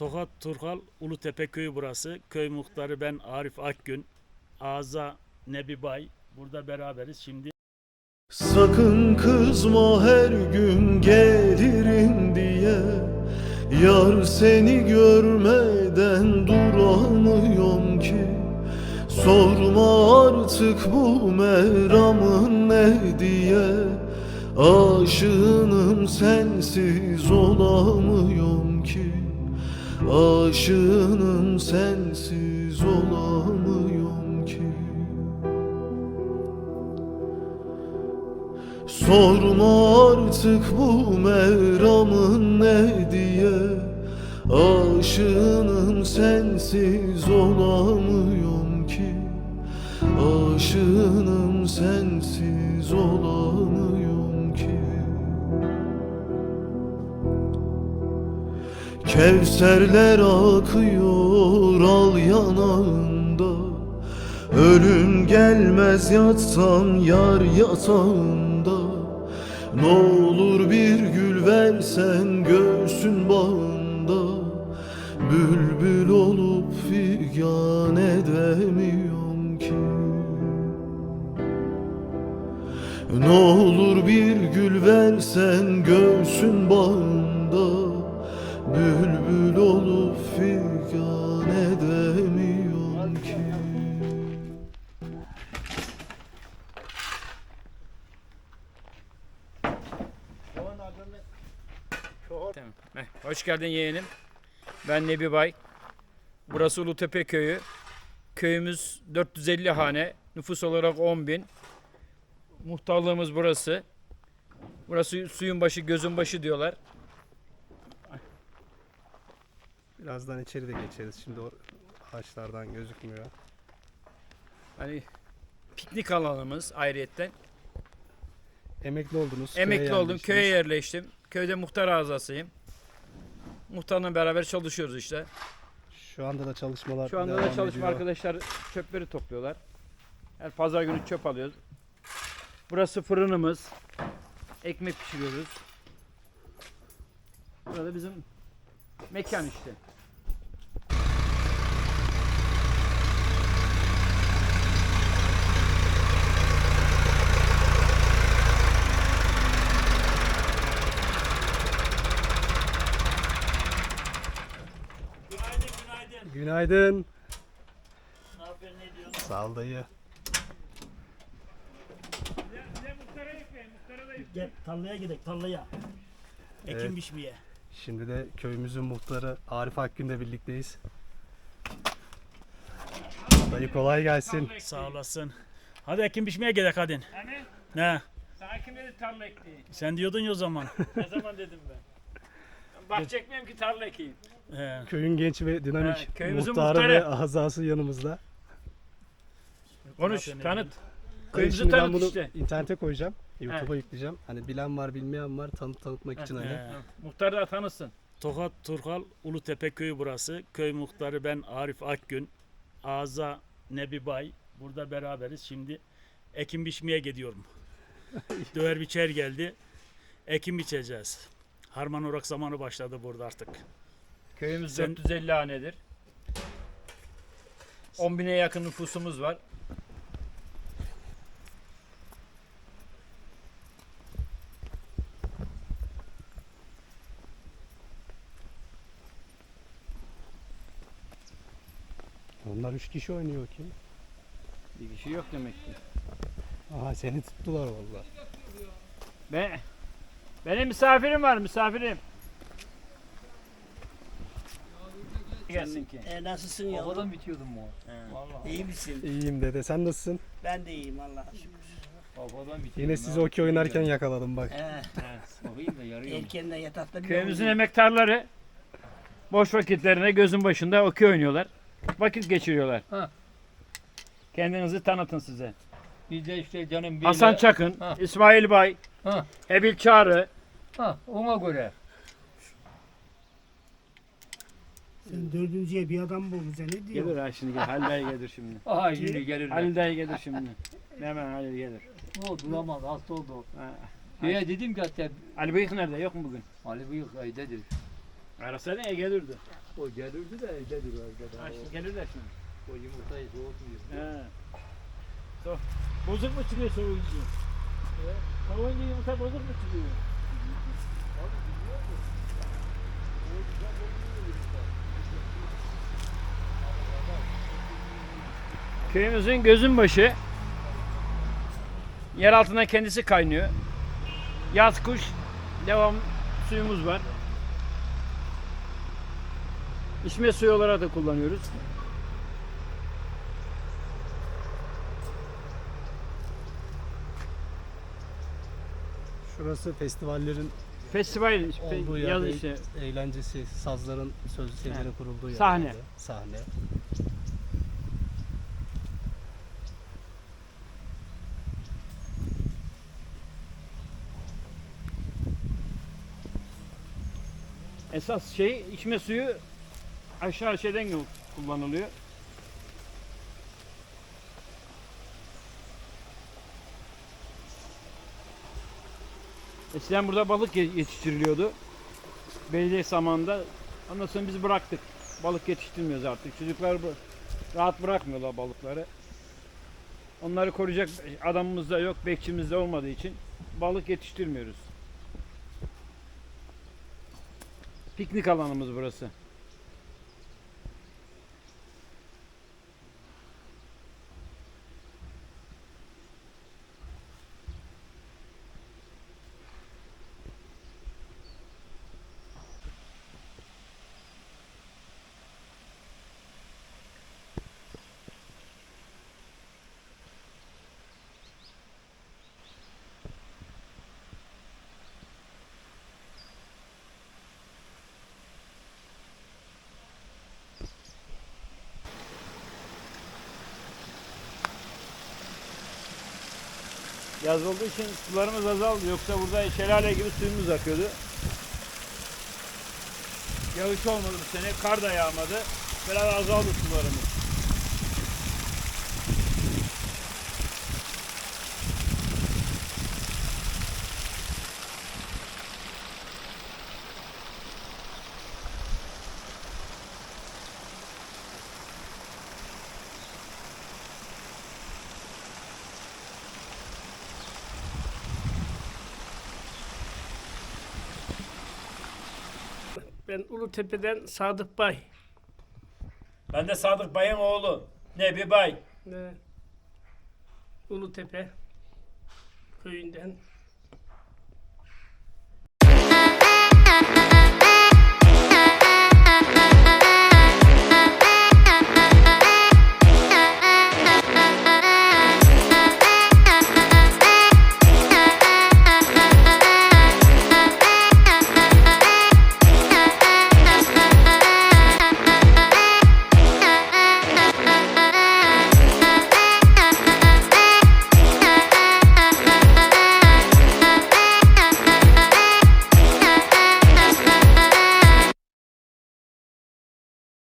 Tokat Turhal Ulutepe köyü burası. Köy muhtarı ben Arif Akgün. Ağza Nebi Bay. Burada beraberiz. Şimdi Sakın kızma her gün gelirim diye Yar seni görmeden duramıyorum ki Sorma artık bu meramın ne diye Aşığınım sensiz olamıyorum ki Aşığınım sensiz olamıyorum ki. Sorma artık bu meramın ne diye. Aşığınım sensiz olamıyorum ki. Aşığınım sensiz Kevserler akıyor al yanağında. Ölüm gelmez yatsam yar yatağında. Ne olur bir gül versen göğsün bağında. Bülbül olup figan edemiyorum ki. Ne olur bir gül versen göğsün bağında figan edemiyorum ki Hoş geldin yeğenim. Ben Nebi Bay. Burası Ulutepe köyü. Köyümüz 450 hane. Nüfus olarak 10 bin. Muhtarlığımız burası. Burası suyun başı, gözün başı diyorlar. Birazdan içeri de geçeriz. Şimdi o ağaçlardan gözükmüyor. Hani piknik alanımız ayrıyetten. Emekli oldunuz. köye Emekli oldum, köye yerleştim. Köyde muhtar azasıyım. Muhtarla beraber çalışıyoruz işte. Şu anda da çalışmalar Şu anda da çalışma ediyor. arkadaşlar çöpleri topluyorlar. Her pazar günü çöp alıyoruz. Burası fırınımız. Ekmek pişiriyoruz. Burada bizim mekan işte. Günaydın günaydın. Ne yapıyorsun ne diyorsun? Sağ ol dayı. Gel tarlaya gidelim tarlaya. Ekim Evet. biçmeye. Şimdi de köyümüzün muhtarı Arif Akgün'le birlikteyiz. Dayı kolay gelsin. Sağ olasın. Hadi ekim biçmeye gidelim hadi. Hani Ne? sana kim dedi tarla ektiği? Sen diyordun ya o zaman. Ne zaman dedim ben? Bahçe ekmeyeyim ki tarla ekeyim. He. Köyün genç ve dinamik Ha, köyümüzün muhtarı, muhtarı. ve azası yanımızda. Konuş, tanıt. Dayı Köyümüzü şimdi ben tanıt bunu işte. internete koyacağım. YouTube'a yükleyeceğim. Hani bilen var bilmeyen var tanıt tanıtmak için hani. He. Muhtar da tanısın. Tokat Turhal Ulutepe köyü burası. Köy muhtarı ben Arif Akgün. Ağza Nebi Bay. Burada beraberiz. Şimdi ekim biçmeye gidiyorum. Döver biçer geldi. Ekim biçeceğiz. Harman orak zamanı başladı burada artık. Köyümüz Sen- 450 hanedir. 10 bine yakın nüfusumuz var. Onlar üç kişi oynuyor ki. Bir kişi yok demek ki. Aha seni tuttular vallahi. Ben, benim misafirim var misafirim. Gelsin ki. E, nasılsın ya? Havadan bitiyordum mu? Vallahi. İyi misin? İyiyim dede sen nasılsın? Ben de iyiyim Allah'a şükür. Havadan bitiyordum. Yine sizi okey oynarken yakaladım bak. He, Bakayım da yarıyor. erkenden yatakta bir Köyümüzün oldu. emektarları boş vakitlerinde gözün başında okey oynuyorlar. Vakit geçiriyorlar. Ha. Kendinizi tanıtın size. Bir de işte canım bir Hasan Çakın, Ha. İsmail Bay, Ha. Ebil Çağrı, Ha, ona göre. Sen dördüncüye bir adam bul bize ne diyor? Gelir ha şimdi gel. Halil dayı gelir şimdi. Aha şimdi gelirler. Halil dayı gelir şimdi. Hemen Halil gelir. O duramaz hasta oldu. Ha. Şeye dedim ki hatta Ali Bıyık nerede? Yok mu bugün? Ali Bıyık evdedir. Arasaydın ya gelirdi. O gelirdi de evdedir orada. Ha, şimdi o, gelirler şimdi. o yumurtayı soğutmuyor. He. So, bozuk mu çıkıyor soğuyunca? Soğuyunca yumurta bozuk mu çıkıyor? Köyümüzün gözün başı. Yer altından kendisi kaynıyor. Yaz kuş devam suyumuz var. İçme suyu olarak da kullanıyoruz. Şurası festivallerin Festival olduğu yaz yer, işte. eğlencesi, sazların sözlü şeylerin kurulduğu yer. Sahne. böyle. Sahne. Esas şey içme suyu aşağı şeyden kullanılıyor. Eskiden burada balık ye- yetiştiriliyordu. Belediye zamanında. Ondan sonra biz bıraktık. Balık yetiştirmiyoruz artık. Çocuklar rahat bırakmıyorlar balıkları. Onları koruyacak adamımız da yok, bekçimiz de olmadığı için balık yetiştirmiyoruz. Piknik alanımız burası. Yaz olduğu için sularımız azaldı. Yoksa burada şelale gibi suyumuz akıyordu. Yağış olmadı bu sene. Kar da yağmadı. Biraz azaldı sularımız. Ben Ulutepe'den Sadık Bay. Ben de Sadık Bay'ın oğlu. Nebi Bay. Evet. Ulutepe köyünden.